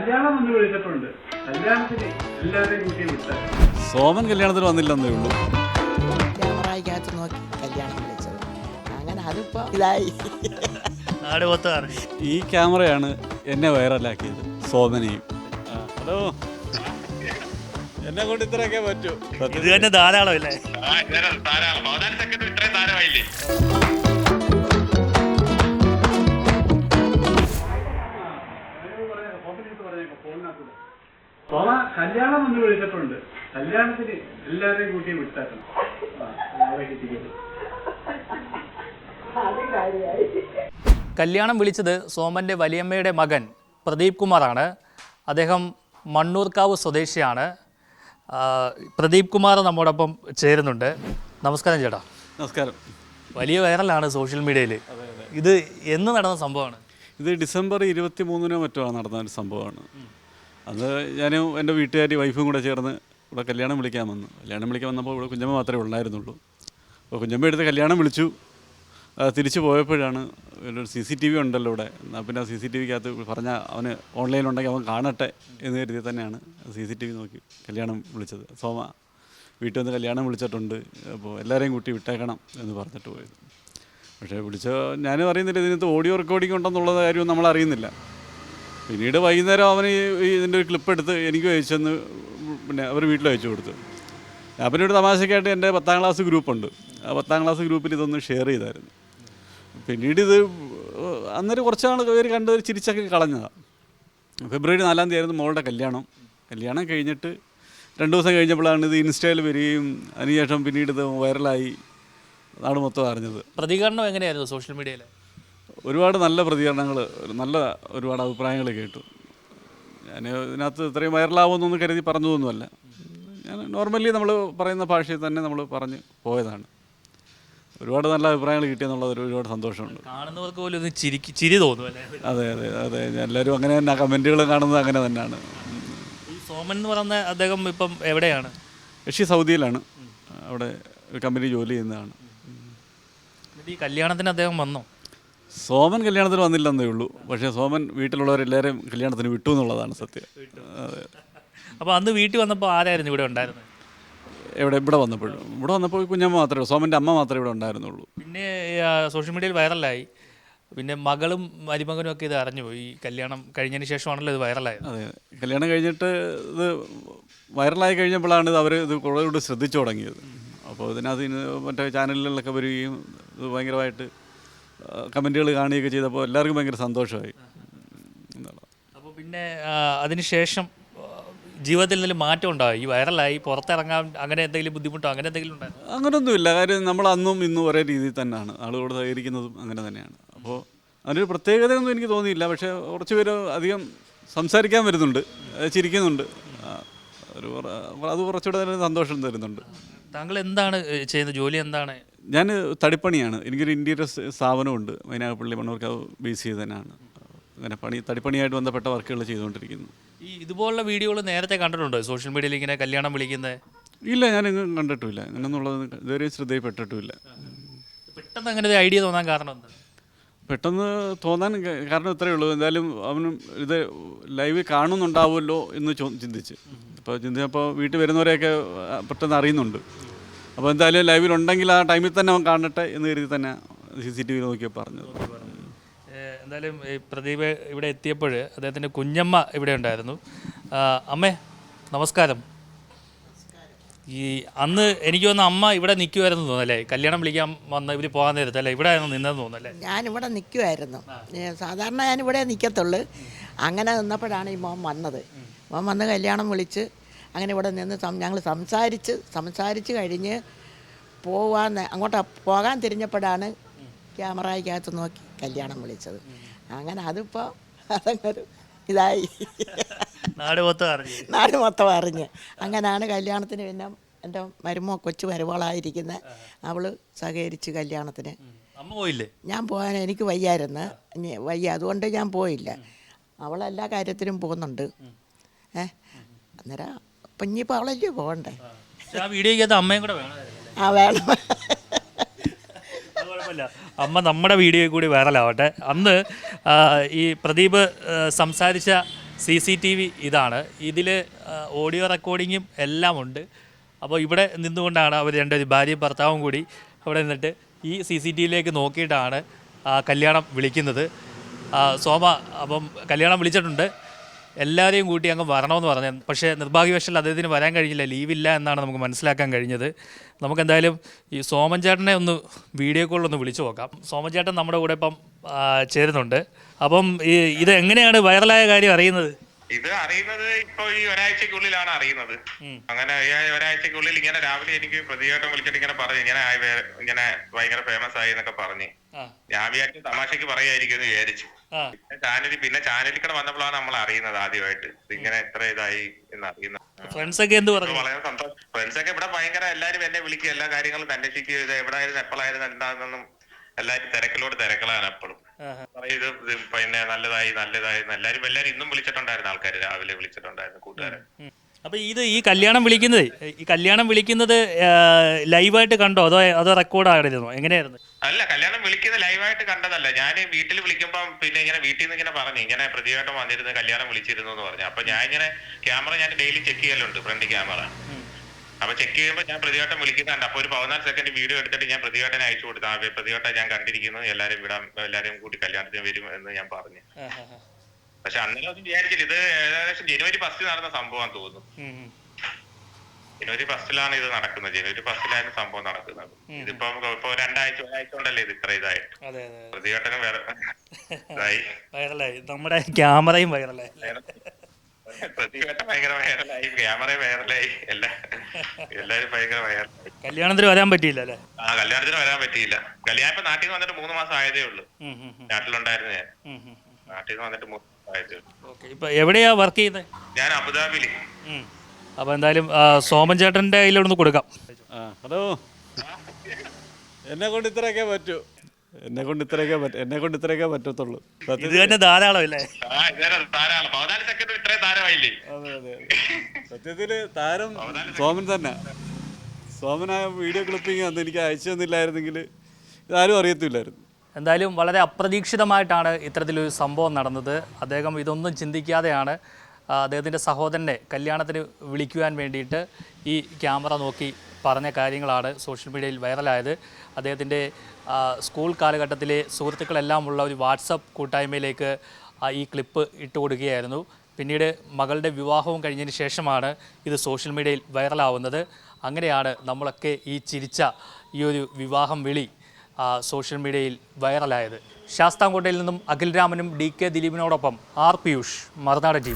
കല്യാണം ഒന്ന് വിളിച്ചിട്ടുണ്ട് കല്യാണത്തിന് എല്ലാവരെയും കൂട്ടി വിട്ട. സോമൻ കല്യാണത്തിന് വന്നില്ലെന്നേ ഉള്ളൂ. ക്യാമറയ്ക്കകത്ത് നോക്കി കല്യാണം വിളിച്ചത്. അങ്ങനെ അതിപ്പോ ഇതായി. നാട് മൊത്തം ഈ ക്യാമറയാണ് എന്നെ വൈറലാക്കിയത് സോമനെയും. ഹലോ. എന്നെ കൊണ്ട് ഇത്രയൊക്കെ പറ്റൂ. ഇത് തന്നെ ധാരാളം ഇല്ലേ ആ, ഇന്നലെ ധാരാളം. കല്യാണം ഒന്ന് വിളിച്ചിട്ടുണ്ട്. കല്യാണത്തിന് എല്ലാവരെയും കൂട്ടി വിട്ടേക്കണം. കല്യാണം വിളിച്ചത് സോമന്റെ വലിയമ്മയുടെ മകൻ പ്രദീപ് കുമാറാണ്. അദ്ദേഹം മണ്ണൂർക്കാവ് സ്വദേശിയാണ്. പ്രദീപ് കുമാർ നമ്മോടൊപ്പം ചേരുന്നുണ്ട്. നമസ്കാരം ചേട്ടാ. നമസ്കാരം. വലിയ വൈറലാണ് സോഷ്യൽ മീഡിയയിൽ ഇത് എന്ന് നടന്ന സംഭവമാണ്? ഇത് ഡിസംബർ ഇരുപത്തി മൂന്നിനോ മറ്റോ നടന്ന ഒരു സംഭവമാണ്. അത് ഞാനും എന്റെ വീട്ടുകാരി വൈഫും കൂടെ ചേർന്ന് ഇവിടെ കല്യാണം വിളിക്കാൻ വന്നു. കല്യാണം വിളിക്കാൻ വന്നപ്പോൾ ഇവിടെ കുഞ്ഞമ്മ മാത്രമേ ഉണ്ടായിരുന്നുള്ളൂ അപ്പോൾ കുഞ്ഞമ്മ എടുത്ത് കല്യാണം വിളിച്ചു. തിരിച്ചു പോയപ്പോഴാണ് ഒരു സി സി ടി വി ഉണ്ടല്ലോ ഇവിടെ. എന്നാൽ പിന്നെ സി സി ടി വിക്കകത്ത് പറഞ്ഞാൽ അവന് ഓൺലൈനിലുണ്ടെങ്കിൽ അവൻ കാണട്ടെ എന്ന് കരുതി തന്നെയാണ് സി സി ടി വി നോക്കി കല്യാണം വിളിച്ചത്. സോമ വീട്ടിൽ വന്ന് കല്യാണം വിളിച്ചിട്ടുണ്ട്. അപ്പോൾ എല്ലാവരെയും കൂട്ടി വിട്ടേക്കണം എന്ന് പറഞ്ഞിട്ട് പോയത്. പക്ഷേ വിളിച്ച ഞാനും അറിയുന്നില്ല ഇതിനകത്ത് ഓഡിയോ റെക്കോർഡിംഗ് ഉണ്ടെന്നുള്ള കാര്യം നമ്മൾ അറിയുന്നില്ല. പിന്നീട് വൈകുന്നേരം അവന് ഇതിന്റെ ഒരു ക്ലിപ്പ് എടുത്ത് എനിക്ക് അയച്ചെന്ന് പിന്നെ അവർ വീട്ടിൽ അയച്ചു കൊടുത്തു. ഒരു തമാശക്കായിട്ട് എന്റെ പത്താം ക്ലാസ് ഗ്രൂപ്പുണ്ട് ആ പത്താം ക്ലാസ് ഗ്രൂപ്പിൽ ഇതൊന്ന് ഷെയർ ചെയ്തായിരുന്നു. പിന്നീട് ഇത് അന്നേരം കുറച്ചാണ് പേര് കണ്ട് ചിരിച്ചൊക്കെ കളഞ്ഞതാണ് ഫെബ്രുവരി നാലാം തീയതി ആയിരുന്നു മോളുടെ കല്യാണം. കല്യാണം കഴിഞ്ഞിട്ട് രണ്ട് ദിവസം കഴിഞ്ഞപ്പോഴാണ് ഇത് ഇൻസ്റ്റയിൽ വരികയും അതിനുശേഷം പിന്നീട് ഇത് വൈറലായി. നാട് മൊത്തം അറിഞ്ഞത്. പ്രതികരണം എങ്ങനെയായിരുന്നു സോഷ്യൽ മീഡിയയിൽ ഒരുപാട് നല്ല പ്രതികരണങ്ങൾ നല്ല ഒരുപാട് അഭിപ്രായങ്ങൾ കേട്ടു. ഞാൻ ഇതിനകത്ത് ഇത്രയും വൈറലാവുമെന്നൊന്നും കരുതി പറഞ്ഞതൊന്നുമല്ല. ഞാൻ നോർമലി നമ്മൾ പറയുന്ന ഭാഷയിൽ തന്നെ നമ്മൾ പറഞ്ഞ് പോയതാണ്. ഒരുപാട് നല്ല അഭിപ്രായങ്ങൾ കിട്ടിയെന്നുള്ളത് ഒരുപാട് സന്തോഷമുണ്ട്. കാണുന്നവർക്ക് പോലും ഒന്ന് ചിരിക്ക് ചിരി തോന്നും അതെ അതെ അതെ. എല്ലാവരും അങ്ങനെ തന്നെ കമന്റുകൾ കാണുന്നത് അങ്ങനെ തന്നെയാണ്. ഈ സോമൻ എന്ന് പറയുന്ന അദ്ദേഹം ഇപ്പം എവിടെയാണ്? യക്ഷി സൗദിയിലാണ്. അവിടെ ഒരു കമ്പനി ജോലി ചെയ്യുന്നതാണ്. ഈ കല്യാണത്തിന് അദ്ദേഹം വന്നോ? സോമൻ കല്യാണത്തിന് വന്നില്ലെന്നേ ഉള്ളൂ. പക്ഷേ സോമൻ വീട്ടിലുള്ളവരെല്ലാവരും കല്യാണത്തിന് വിട്ടു എന്നുള്ളതാണ് സത്യം. അതെ. അപ്പോൾ അന്ന് വീട്ടിൽ വന്നപ്പോൾ ആരായിരുന്നു ഇവിടെ ഉണ്ടായിരുന്നത്? എവിടെ ഇവിടെ വന്നപ്പോഴും. ഇവിടെ വന്നപ്പോൾ കുഞ്ഞമ്മ മാത്രമേ സോമന്റെ അമ്മ മാത്രമേ ഇവിടെ ഉണ്ടായിരുന്നുള്ളൂ. പിന്നെ സോഷ്യൽ മീഡിയയിൽ വൈറലായി പിന്നെ മകളും മരുമകനും ഒക്കെ ഇത് അറിഞ്ഞു ഈ കല്യാണം കഴിഞ്ഞതിന് ശേഷമാണല്ലോ ഇത് വൈറലായത് അതെ. കല്യാണം കഴിഞ്ഞിട്ട് ഇത് വൈറലായി കഴിഞ്ഞപ്പോഴാണ് ഇത് അവർ ഇത് കുറേ കൂടി ശ്രദ്ധിച്ചു തുടങ്ങിയത്. അപ്പോൾ ഇതിനകത്ത് ഇന്ന് മറ്റേ ചാനലുകളിലൊക്കെ വരികയും ഇത് ഭയങ്കരമായിട്ട് കമന്റുകൾ കാണുകയൊക്കെ ചെയ്തപ്പോൾ എല്ലാവർക്കും ഭയങ്കര സന്തോഷമായി. അപ്പോൾ പിന്നെ അതിനുശേഷം ജീവിതത്തിൽ എന്തെങ്കിലും മാറ്റം ഉണ്ടാവും ഈ വൈറലായി പുറത്തിറങ്ങാൻ അങ്ങനെ എന്തെങ്കിലും ബുദ്ധിമുട്ടോ? അങ്ങനെ എന്തെങ്കിലും ഉണ്ടോ അങ്ങനെയൊന്നുമില്ല കാര്യം നമ്മൾ അന്നും ഇന്നും ഒരേ രീതിയിൽ തന്നെയാണ്. ആളുകളോട് സഹകരിക്കുന്നതും അങ്ങനെ തന്നെയാണ്. അപ്പോൾ അതിനൊരു പ്രത്യേകതയൊന്നും എനിക്ക് തോന്നിയില്ല. പക്ഷേ കുറച്ച് പേര് അധികം സംസാരിക്കാൻ വരുന്നുണ്ട്. ചിരിക്കുന്നുണ്ട്. ഒരു അത് കുറച്ചുകൂടെ തന്നെ സന്തോഷം തരുന്നുണ്ട്. താങ്കൾ എന്താണ് ചെയ്യുന്നത്? ജോലി എന്താണ്? ഞാൻ തടിപ്പണിയാണ്. എനിക്കൊരു ഇന്ത്യയുടെ സ്ഥാപനമുണ്ട്. മൈനാഗപ്പള്ളി മണ്ണൂർക്കാവ് ബേസ് ചെയ്ത് തന്നെയാണ്. അങ്ങനെ പണി തടിപ്പണിയായിട്ട് ബന്ധപ്പെട്ട വർക്കുകൾ ചെയ്തുകൊണ്ടിരിക്കുന്നു. ഈ ഇതുപോലുള്ള വീഡിയോകൾ നേരത്തെ കണ്ടിട്ടുണ്ടോ? സോഷ്യൽ മീഡിയയിൽ ഇങ്ങനെ കല്യാണം വിളിക്കുന്നത് ഇല്ല ഞാൻ എങ്ങും കണ്ടിട്ടുമില്ല. അങ്ങനെയൊന്നുള്ളത് ഇതുവരെ ശ്രദ്ധയിൽപ്പെട്ടിട്ടുമില്ല. പെട്ടെന്ന് അങ്ങനെ ഒരു ഐഡിയ തോന്നാൻ കാരണം എന്താ പെട്ടെന്ന് തോന്നാൻ കാരണം ഇത്രയേ ഉള്ളൂ. എന്തായാലും അവനും ഇത് ലൈവ് കാണുന്നുണ്ടാവുമല്ലോ എന്ന് ചിന്തിച്ച്. അപ്പോൾ ചിന്തിച്ചപ്പോൾ വീട്ടിൽ വരുന്നവരെയൊക്കെ പെട്ടെന്ന് അറിയുന്നുണ്ട്. അപ്പോൾ എന്തായാലും ലൈവിലുണ്ടെങ്കിൽ ആ ടൈമിൽ തന്നെ അവൻ കാണട്ടെ എന്ന് കരുതി തന്നെ സി സി ടി വി നോക്കി പറഞ്ഞത് എന്തായാലും ഈ പ്രദീപ് ഇവിടെ എത്തിയപ്പോൾ അദ്ദേഹത്തിന്റെ കുഞ്ഞമ്മ ഇവിടെ ഉണ്ടായിരുന്നു. അമ്മേ നമസ്കാരം. ഈ അന്ന് എനിക്ക് വന്ന അമ്മ ഇവിടെ നിൽക്കുമായിരുന്നു തോന്നല്ലേ കല്യാണം വിളിക്കാൻ വന്ന ഇവർ പോകാൻ നേരത്തെ അല്ലേ? ഇവിടെ ആയിരുന്നു നിന്നെന്ന് തോന്നല്ലേ ഇവിടെ നിൽക്കുമായിരുന്നു സാധാരണ ഞാൻ ഇവിടെ നിൽക്കത്തുള്ളു അങ്ങനെ നിന്നപ്പോഴാണ് ഈ മോൻ വന്നത്. മോൻ വന്ന് കല്യാണം വിളിച്ച് അങ്ങനെ ഇവിടെ നിന്ന് ഞങ്ങൾ സംസാരിച്ച് സംസാരിച്ച് കഴിഞ്ഞ് പോവാൻ അങ്ങോട്ട് പോകാൻ തിരിഞ്ഞപ്പോഴാണ് ക്യാമറയ്ക്കകത്ത് നോക്കി കല്യാണം വിളിച്ചത്. അങ്ങനെ അതിപ്പോൾ അതങ്ങൊരു ഇതായി. നാട് മൊത്തം അറിഞ്ഞു. നാട് മൊത്തം അറിഞ്ഞ്. അങ്ങനെയാണ് കല്യാണത്തിന് പിന്നെ എന്റെ മരുമോ കൊച്ചു മരുമോളായിരിക്കുന്നത് അവൾ സഹകരിച്ച് കല്യാണത്തിന്. അമ്മ പോയില്ലേ? ഞാൻ പോകാൻ എനിക്ക് വയ്യായിരുന്നു. വയ്യ. അതുകൊണ്ട് ഞാൻ പോയില്ല. അവളെല്ലാ കാര്യത്തിനും പോകുന്നുണ്ട്. ഏ? അന്നേരം അപ്പം ഇനിയിപ്പോൾ അവളല്ലേ പോകണ്ടേ? വീഡിയോയ്ക്കകത്ത് അമ്മയും കൂടെ ആ വേണം. അമ്മ നമ്മുടെ വീഡിയോയിൽ കൂടി വൈറലാവട്ടെ അന്ന് ഈ പ്രദീപ് സംസാരിച്ച സി സി ടി വി ഇതാണ്. ഇതിൽ ഓഡിയോ റെക്കോർഡിങ്ങും എല്ലാം ഉണ്ട്. അപ്പോൾ ഇവിടെ നിന്നുകൊണ്ടാണ് അവർ രണ്ട് ഭാര്യയും ഭർത്താവും കൂടി അവിടെ നിന്നിട്ട് ഈ സി സി ടി വിയിലേക്ക് നോക്കിയിട്ടാണ് കല്യാണം വിളിക്കുന്നത്. സോമ അപ്പം കല്യാണം വിളിച്ചിട്ടുണ്ട്. എല്ലാവരെയും കൂട്ടി അങ്ങ് വരണമെന്ന് പറഞ്ഞു. പക്ഷേ നിർഭാഗ്യവശാൽ അദ്ദേഹത്തിന് വരാൻ കഴിഞ്ഞില്ല. ലീവില്ല എന്നാണ് നമുക്ക് മനസ്സിലാക്കാൻ കഴിഞ്ഞത്. നമുക്കെന്തായാലും ഈ സോമൻ ചേട്ടനെ ഒന്ന് വീഡിയോ കോളിൽ ഒന്ന് വിളിച്ചു നോക്കാം. സോമൻ ചേട്ടൻ നമ്മുടെ കൂടെ ഇപ്പം ചേരുന്നുണ്ട്. അപ്പം ഈ ഇത് എങ്ങനെയാണ് വൈറലായ കാര്യം അറിയുന്നത്? ഇത് അറിയുന്നത് ഇപ്പൊ ഈ ഒരാഴ്ചക്കുള്ളിലാണ് അറിയുന്നത്. അങ്ങനെ ഈ ഒരാഴ്ചക്കുള്ളിൽ ഇങ്ങനെ രാവിലെ എനിക്ക് പ്രതികരണം വിളിച്ചിട്ട് ഇങ്ങനെ പറഞ്ഞു ഇങ്ങനെ ആയി ഇങ്ങനെ ഭയങ്കര ഫേമസ് ആയി എന്നൊക്കെ പറഞ്ഞു. ഞാൻ വിചാരിച്ചു തമാശക്ക് പറയായിരിക്കും എന്ന് വിചാരിച്ചു. ചാനലിൽ പിന്നെ ചാനലിൽ കൂടെ വന്നപ്പോഴാണ് നമ്മൾ അറിയുന്നത് ആദ്യമായിട്ട്. ഇങ്ങനെ എത്ര ഇതായി എന്ന് അറിയുന്നത് ഫ്രണ്ട്സൊക്കെ എന്ത് പറഞ്ഞു? വളരെ സന്തോഷം. ഫ്രണ്ട്സ് ഒക്കെ ഇവിടെ ഭയങ്കര എല്ലാരും എന്നെ വിളിക്കുക എല്ലാ കാര്യങ്ങളും അന്വേഷിക്കുക ഇത് എവിടെയായിരുന്നു എപ്പോഴായിരുന്നു എന്താണെന്നും എല്ലാരും തിരക്കിലോട് തിരക്കിലാണ് എപ്പോഴും. ഇത് പിന്നെ നല്ലതായി നല്ലതായി. എല്ലാരും എല്ലാരും ഇന്നും വിളിച്ചിട്ടുണ്ടായിരുന്നു. ആൾക്കാർ രാവിലെ വിളിച്ചിട്ടുണ്ടായിരുന്നു കൂട്ടുകാരൻ അപ്പൊ ഇത് ഈ കല്യാണം വിളിക്കുന്നത് ഈ കല്യാണം വിളിക്കുന്നത് ലൈവായിട്ട് കണ്ടോ? അതോ അതോ റെക്കോർഡ് ആയിരുന്നു എങ്ങനെയായിരുന്നു? അല്ല കല്യാണം വിളിക്കുന്നത് ലൈവായിട്ട് കണ്ടതല്ല. ഞാൻ വീട്ടിൽ വിളിക്കുമ്പോൾ പിന്നെ ഇങ്ങനെ വീട്ടിൽ നിന്ന് ഇങ്ങനെ പറഞ്ഞു. ഇങ്ങനെ പ്രതിയായിട്ടും വന്നിരുന്നു കല്യാണം വിളിച്ചിരുന്നു എന്ന് പറഞ്ഞു. അപ്പൊ ഞാൻ ഇങ്ങനെ ക്യാമറ ഞാൻ ഡെയിലി ചെക്ക് ചെയ്യലുണ്ട് ഫ്രണ്ട് ക്യാമറ അപ്പൊ ചെക്ക് ചെയ്യുമ്പോൾ ഞാൻ പ്രതിവട്ടം വിളിക്കുന്നുണ്ട് അപ്പൊ ഒരു പതിനാല് സെക്കൻഡ് വീഡിയോ എടുത്തിട്ട് ഞാൻ പ്രതിവട്ടനെ അയച്ചു കൊടുത്തു. ആ പ്രതിവട്ടം ഞാൻ കണ്ടിരിക്കുന്നു. എല്ലാരും വിടാം എല്ലാരും കൂടി കല്യാണത്തിന് വരും എന്ന് ഞാൻ പറഞ്ഞു. പക്ഷെ അന്നേരം ഒന്നും വിചാരിച്ചില്ല. ഇത് ഏകദേശം ജനുവരി ഫസ്റ്റ് നടന്ന സംഭവം തോന്നുന്നു. ജനുവരി ഫസ്റ്റിലാണ് ഇത് നടക്കുന്നത്. ജനുവരി ഫസ്റ്റിലായിരുന്നു സംഭവം നടക്കുന്നത്. ഇതിപ്പം ഇപ്പൊ രണ്ടാഴ്ച ഒരാഴ്ച കൊണ്ടല്ലേ ഇത് ഇത്ര ഇതായിട്ട്. ഇതായി. വൈറലായി നമ്മുടെ ക്യാമറയും വൈറലായി പ്രതിവട്ടം ഭയങ്കര വൈറലായി ക്യാമറ വൈറലായി എല്ലാ എല്ലാരും ഭയങ്കര വൈറലായി കല്യാണത്തിന് വരാൻ പറ്റിയില്ല അല്ലേ? ആ കല്യാണത്തിന് വരാൻ പറ്റിയില്ല. കല്യാണം ഇപ്പൊ നാട്ടിൽ നിന്ന് വന്നിട്ട് മൂന്ന് മാസം ആയതേ ഉള്ളൂ. നാട്ടിലുണ്ടായിരുന്നു ഞാൻ. നാട്ടിൽ നിന്ന് വന്നിട്ട് മൂന്ന് മാസം ആയതേ ഉള്ളൂ. ഓക്കെ ഇപ്പൊ എവിടെയാ വർക്ക് ചെയ്യുന്നത് ഞാൻ അബുദാബിയിൽ. അപ്പൊ എന്തായാലും സോമൻ ചേട്ടന്റെ കയ്യിലൊന്ന് കൊടുക്കാം. ഹലോ. എന്നെ കൊണ്ട് ഇത്രയൊക്കെ പറ്റൂ. എന്നെ കൊണ്ട് ഇത്രയൊക്കെ പറ്റും എന്നെ കൊണ്ട് ഇത്രയൊക്കെ പറ്റത്തുള്ളൂ. ഇത് തന്നെ ധാരാളം അല്ലേ? ആ അതെ അതെ സത്യത്തിൽ താരം സോമൻ തന്നെ. സോമനായ വീഡിയോ ക്ലിപ്പിംഗ് അന്ന് എനിക്ക് അയച്ചു തന്നില്ലായിരുന്നെങ്കിൽ ഇതാരും അറിയത്തില്ലായിരുന്നു. എന്തായാലും വളരെ അപ്രതീക്ഷിതമായിട്ടാണ് ഇത്തരത്തിലൊരു സംഭവം നടന്നത്. അദ്ദേഹം ഇതൊന്നും ചിന്തിക്കാതെയാണ് ആ, അദ്ദേഹത്തിന്റെ സഹോദരനെ കല്യാണത്തിന് വിളിക്കുവാൻ വേണ്ടിയിട്ട് ഈ ക്യാമറ നോക്കി പറഞ്ഞ കാര്യങ്ങളാണ് സോഷ്യൽ മീഡിയയിൽ വൈറലായത്. അദ്ദേഹത്തിന്റെ സ്കൂൾ കാലഘട്ടത്തിലെ സുഹൃത്തുക്കളെല്ലാം ഉള്ള ഒരു വാട്സപ്പ് കൂട്ടായ്മയിലേക്ക് ഈ ക്ലിപ്പ് ഇട്ട് കൊടുക്കുകയായിരുന്നു. പിന്നീട് മകളുടെ വിവാഹവും കഴിഞ്ഞതിന് ശേഷമാണ് ഇത് സോഷ്യൽ മീഡിയയിൽ വൈറലാവുന്നത്. അങ്ങനെയാണ് നമ്മളൊക്കെ ഈ ചിരിച്ച ഈ ഒരു വിവാഹം വിളി സോഷ്യൽ മീഡിയയിൽ വൈറലായത്. ശാസ്താംകോട്ടയിൽ നിന്നും അഖിൽ രാമനും ഡി കെ ദിലീപിനോടൊപ്പം ആർ പിയൂഷ് മറുനാടൻ ടി